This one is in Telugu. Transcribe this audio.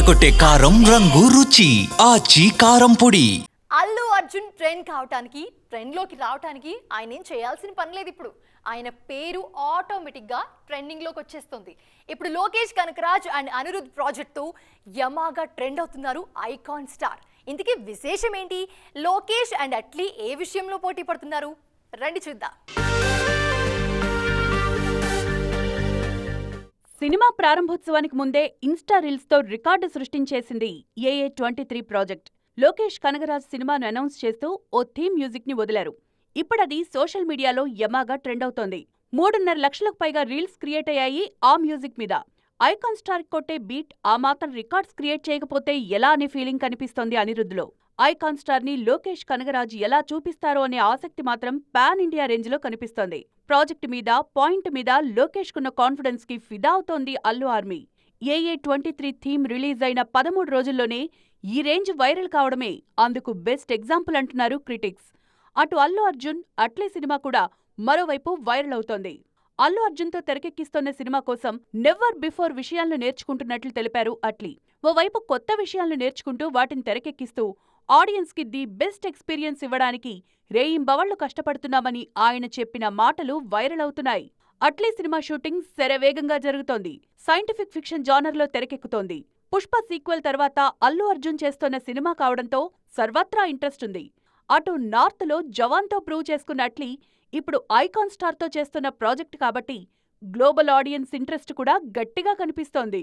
అదరకొట్టే కారం రంగు రుచి. ఆచి కారం పొడి. అల్లు అర్జున్ ట్రెండ్ కావటానికి ట్రెండ్లోకి రావటానికి ఆయన ఏం చేయాల్సిన పని లేదు ఇప్పుడు. ఆయన పేరు ఆటోమేటిక్గా ట్రెండింగ్లోకి వచ్చేస్తుంది. ఇప్పుడు లోకేష్ కనకరాజ్ అండ్ అనిరుద్ ప్రాజెక్ట్తో యమాగా ట్రెండ్ అవుతున్నారు ఐకాన్ స్టార్ ఇంతకీ విశేషం ఏంటి లోకేష్ అండ్ అట్లీ ఏ విషయంలో పోటీ పడుతున్నారు? రండి చూద్దాం. సినిమా ప్రారంభోత్సవానికి ముందే Insta రీల్స్తో record సృష్టించేసింది AA twenty three project. Lokesh Kanagaraj సినిమాను అనౌన్స్ చేస్తూ ఓ థీమ్ మ్యూజిక్ని వదిలారు. ఇప్పుడది సోషల్ మీడియాలో యమాగా ట్రెండ్ అవుతోంది. మూడున్నర లక్షలకు పైగా రీల్స్ క్రియేట్ అయ్యాయి ఆ మ్యూజిక్ మీద. ఐకాన్ స్టార్ కొట్టే బీట్ ఆ మాత్రం రికార్డ్స్ క్రియేట్ చేయకపోతే ఎలా అనే ఫీలింగ్ కనిపిస్తోంది అనిరుద్ధ్లో. ఐకాన్ స్టార్ని లోకేష్ కనగరాజ్ ఎలా చూపిస్తారో అనే ఆసక్తి మాత్రం పాన్ ఇండియా రేంజ్లో కనిపిస్తోంది. ప్రాజెక్ట్ మీద పాయింట్ మీద లోకేష్ కున్న కాన్ఫిడెన్స్కి ఫిదా అవుతోంది Allu army. AA twenty three theme release అయిన పదమూడు రోజుల్లోనే ఈ రేంజ్ వైరల్ కావడమే అందుకు బెస్ట్ ఎగ్జాంపుల్ అంటున్నారు క్రిటిక్స్. అటు అల్లు అర్జున్ అట్లే సినిమా కూడా మరోవైపు వైరల్ అవుతోంది. అల్లు అర్జున్తో తెరకెక్కిస్తోన్న సినిమా కోసం నెవర్ బిఫోర్ విషయాలను నేర్చుకుంటున్నట్లు తెలిపారు అట్లీ. ఓవైపు కొత్త విషయాలను నేర్చుకుంటూ వాటిని తెరకెక్కిస్తూ ఆడియన్స్కి ది బెస్ట్ ఎక్స్పీరియన్స్ ఇవ్వడానికి రేయింబవళ్ళు కష్టపడుతున్నామని ఆయన చెప్పిన మాటలు వైరల్ అవుతున్నాయి. అట్లీ సినిమా షూటింగ్ శరవేగంగా జరుగుతోంది. సైంటిఫిక్ ఫిక్షన్ జానర్లో తెరకెక్కుతోంది. పుష్ప సీక్వెల్ తర్వాత అల్లు అర్జున్ చేస్తోన్న సినిమా కావడంతో సర్వత్రా ఇంట్రెస్ట్ ఉంది. అటు నార్త్లో జవాన్తో ప్రూవ్ చేసుకున్న అట్లీ ఇప్పుడు ఐకాన్ స్టార్తో చేస్తున్న ప్రాజెక్ట్ కాబట్టి గ్లోబల్ ఆడియన్స్ ఇంట్రెస్ట్ కూడా గట్టిగా కనిపిస్తోంది.